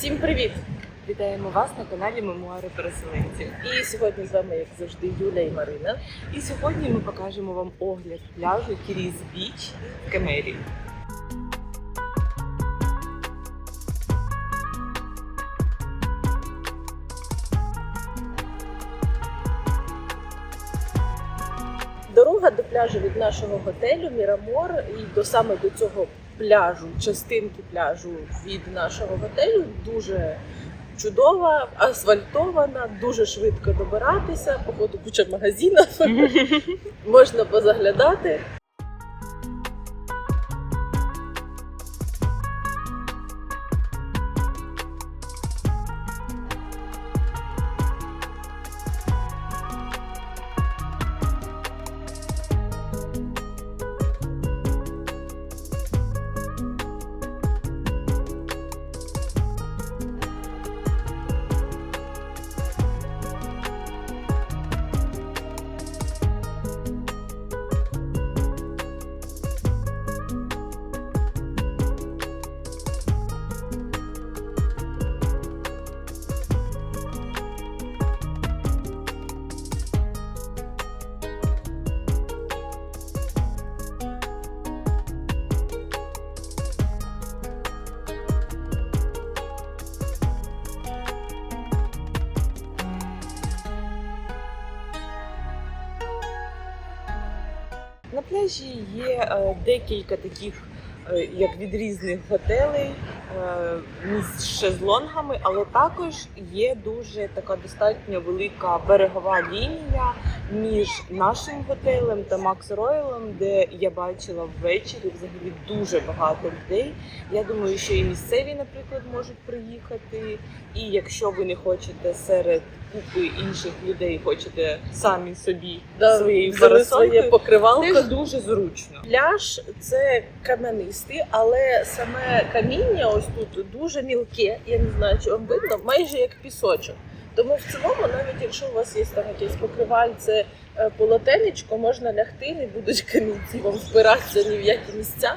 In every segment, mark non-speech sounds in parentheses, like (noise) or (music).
Всім привіт! Вітаємо вас на каналі Мемуари переселенців. І сьогодні з вами, як завжди, Юля і Марина. І сьогодні ми покажемо вам огляд пляжу Кіріс Біч в Кемері. Дорога до пляжу від нашого готелю Мірамор і до саме до цього пляжу, частинки пляжу від нашого готелю дуже чудова, асфальтована, дуже швидко добиратися. Походу, куча магазинів (laughs) можна позаглядати. На пляжі є е, декілька таких, е, як від різних готелей, з шезлонгами, але також є дуже така достатньо велика берегова лінія між нашим готелем та Макс Роялом, де я бачила ввечері взагалі дуже багато людей. Я думаю, що і місцеві, наприклад, можуть приїхати. І якщо ви не хочете серед купи інших людей, хочете самі собі Да, своєю своє покривалко. це дуже зручно. Пляж це кам'янистий, але саме каміння ось тут дуже мілке. Я не знаю, чи вам видно, майже як пісочок. Тому в цілому, навіть якщо у вас є там якесь покривальце, е, полотенечко, можна лягти, не будуть камінці вам збиратися ні в які місця.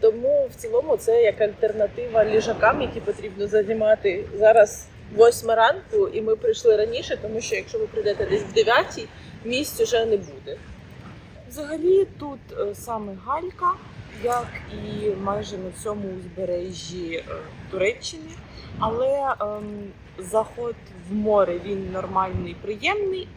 Тому в цілому це як альтернатива ліжакам, які потрібно займати зараз. Восьма ранку, і ми прийшли раніше, тому що якщо ви прийдете десь в 9, місць уже не буде. Взагалі тут е, саме галька, як і майже на всьому узбережжі е, Туреччини. Але ем, заход в море він нормальний, приємний.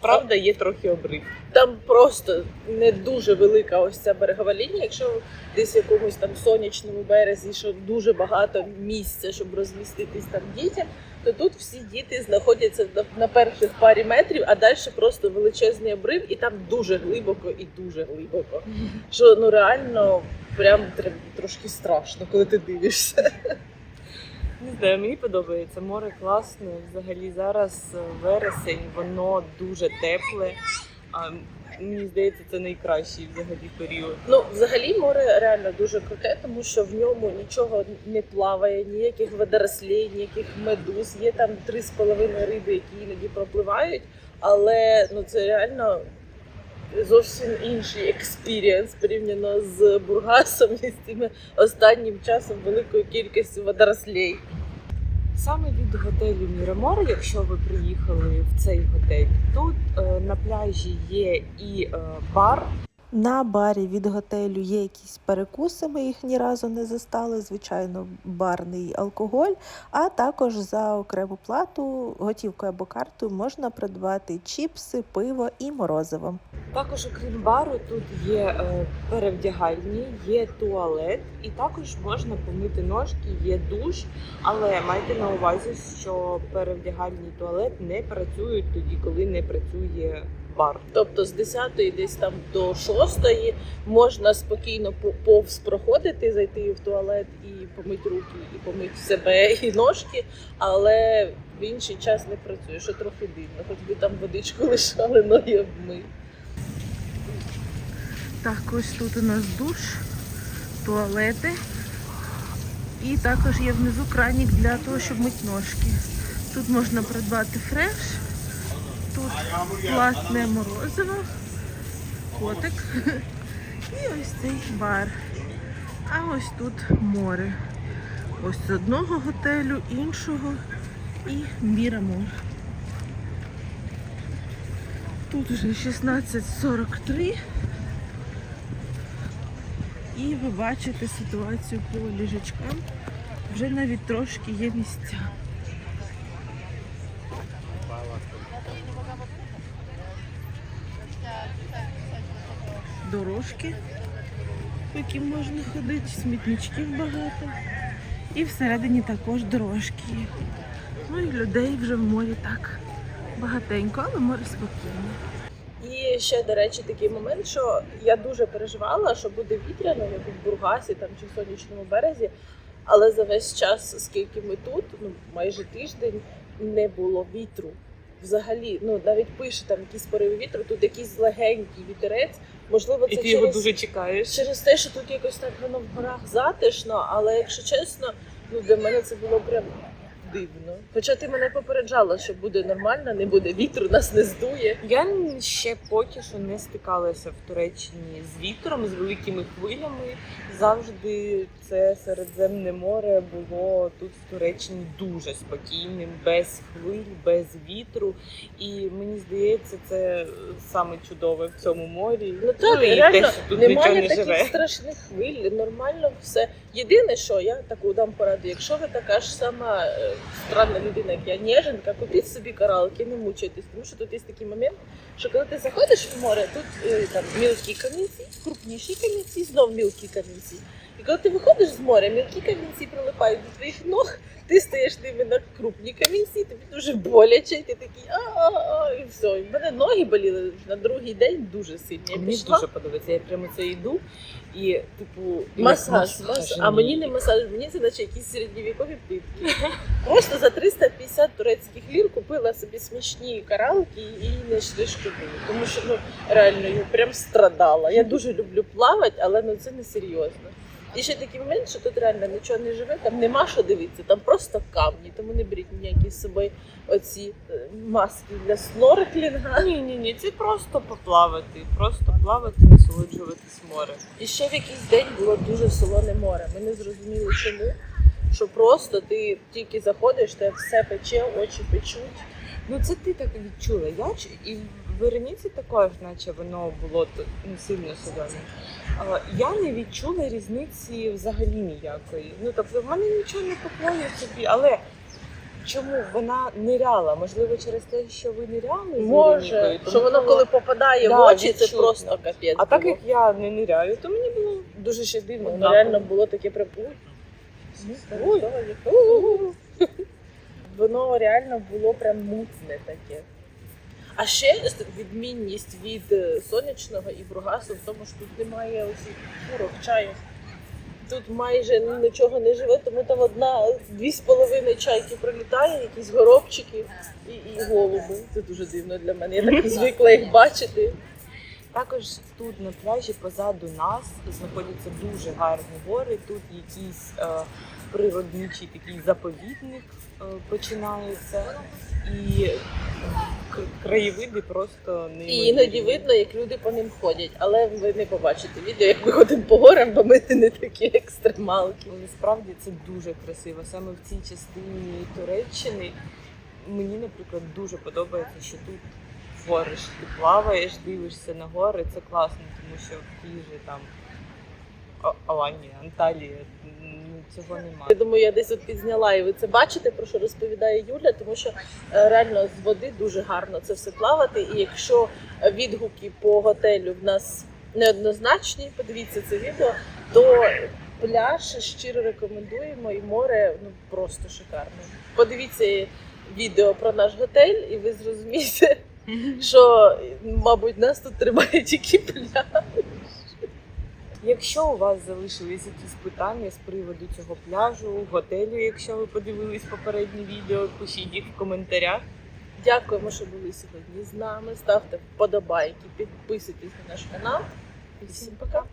Правда, є трохи обрив. Там просто не дуже велика ось ця берегова лінія. Якщо десь в якомусь там сонячному березі, що дуже багато місця, щоб розміститись там дітям, то тут всі діти знаходяться на, перших парі метрів, а далі просто величезний обрив, і там дуже глибоко і дуже глибоко. Що ну реально прям тр- трошки страшно, коли ти дивишся. Не знаю, мені подобається. Море класне. Взагалі зараз е, вересень, воно дуже тепле. А, мені здається, це найкращий взагалі період. Ну, взагалі море реально дуже круте, тому що в ньому нічого не плаває, ніяких водорослей, ніяких медуз. Є там три з половиною риби, які іноді пропливають, але ну це реально зовсім інший експірієнс порівняно з Бургасом і з тими останнім часом великою кількістю водорослей. Саме від готелю Мірамор, якщо ви приїхали в цей готель, тут е, на пляжі є і е, бар, На барі від готелю є якісь перекуси, ми їх ні разу не застали. Звичайно, барний алкоголь. А також за окрему плату, готівкою або картою можна придбати чіпси, пиво і морозиво. Також, окрім бару, тут є е, перевдягальні, є туалет, і також можна помити ножки, є душ. Але майте на увазі, що перевдягальні туалет не працюють тоді, коли не працює бар. Тобто з 10 десь там до 6 можна спокійно повз проходити, зайти в туалет і помити руки, і помити себе і ножки, але в інший час не працює, що трохи дивно. Хоч би там водичку (laughs) лишали, ноги обмив. Так, ось тут у нас душ, туалети. І також є внизу кранік для того, щоб мити ножки. Тут можна придбати фреш, тут платне морозиво, котик. І ось цей бар. А ось тут море. Ось з одного готелю, іншого і Мірамор. Тут вже 16.43. І ви бачите ситуацію по ліжечкам. Вже навіть трошки є місця. Дорожки, по яким можна ходити, смітничків багато. І всередині також дорожки. Ну і людей вже в морі так багатенько, але море спокійне. І ще, до речі, такий момент, що я дуже переживала, що буде вітряно, як у Бургасі там чи в сонячному березі. Але за весь час, скільки ми тут, ну майже тиждень, не було вітру. Взагалі, ну навіть пише там якісь пориви вітру, тут якийсь легенький вітерець. Можливо, це І ти через, його дуже чекаєш. через те, що тут якось так воно в горах затишно, але якщо чесно, ну для мене це було прям дивно. Хоча ти мене попереджала, що буде нормально, не буде вітру, нас не здує. Я ще поки що не стикалася в Туреччині з вітром, з великими хвилями. Завжди це Середземне море було тут в Туреччині дуже спокійним, без хвиль, без вітру. І мені здається, це саме чудове в цьому морі. Ну так, і реально, те, що тут Немає не таких живе. страшних хвиль, нормально все. Єдине, що я таку дам пораду, якщо ви така ж сама е, странна людина, як я ніженка, купіть собі коралки, не мучайтесь, тому що тут є такий момент, що коли ти заходиш в море, тут е, там мілкі камінці, крупніші камінці, знов мілкі камінці. І коли ти виходиш з моря, мілкі камінці прилипають до твоїх ног, ти стоїш ними на крупні камінці, тобі дуже боляче, і ти такий а-а-а, і все. І в мене ноги боліли на другий день дуже сильно. Я Мені пішла. дуже подобається. Я прямо це йду і, типу, Масаж, масаж. А мені не масаж, мені це наче якісь середньовікові плитки. (laughs) Просто за 350 турецьких лір купила собі смішні каралки і не йшли шкодую. Тому що ну реально я прям страдала. Я дуже люблю плавати, але ну це не серйозно. І ще такий момент, що тут реально нічого не живе, там нема що дивитися, там просто камні, тому не беріть ніякі з собою оці е, маски для снорклінга. Ні, ні, ні, це просто поплавати, просто плавати, насолоджуватись морем. І ще в якийсь день було дуже солоне море. Ми не зрозуміли чому. Що просто ти тільки заходиш, тебе все пече, очі печуть. Ну це ти так відчула. Я і в Вероніці також, наче воно було ну, сильно солене. Я не відчула різниці взагалі ніякої. Ну тобто в мене нічого не поклало собі, але. Чому вона ниряла? Можливо, через те, що ви ниряли Може, Веронікою, що воно коли попадає Да, в очі, це просто капець. А так як я не ниряю, то мені було дуже ще дивно, воно реально було таке Ой. ой. (laughs) Воно реально було прям муцне таке. А ще відмінність від сонячного і Бургасу в тому, що тут немає оцих курок, чаю. Тут майже нічого не живе, тому там одна, дві з половиною чайки прилітає, якісь горобчики і, і голуби. Це дуже дивно для мене. Я так звикла їх бачити. Також тут на пляжі позаду нас знаходяться дуже гарні гори. Тут якийсь е, природничий такий заповідник е, починається, і краєвиди просто І іноді видно, як люди по ним ходять, але ви не побачите відео, як ми ходимо по горам, бо ми не такі екстремалки. Насправді це дуже красиво. Саме в цій частині Туреччини мені, наприклад, дуже подобається, що тут що ти плаваєш, дивишся на гори. Це класно, тому що в тій же там А- Аланії, Анталії ну, цього немає. Я думаю, я десь от підзняла, і ви це бачите, про що розповідає Юля, тому що е, реально з води дуже гарно це все плавати. І якщо відгуки по готелю в нас неоднозначні, подивіться це відео, то пляж щиро рекомендуємо, і море ну просто шикарне. Подивіться відео про наш готель, і ви зрозумієте, що мабуть нас тут тримає тільки пляж. Якщо у вас залишились якісь питання з приводу цього пляжу, готелю, якщо ви подивились попереднє відео, пишіть їх в коментарях. Дякуємо, що були сьогодні з нами. Ставте вподобайки, підписуйтесь на наш канал. І всім пока!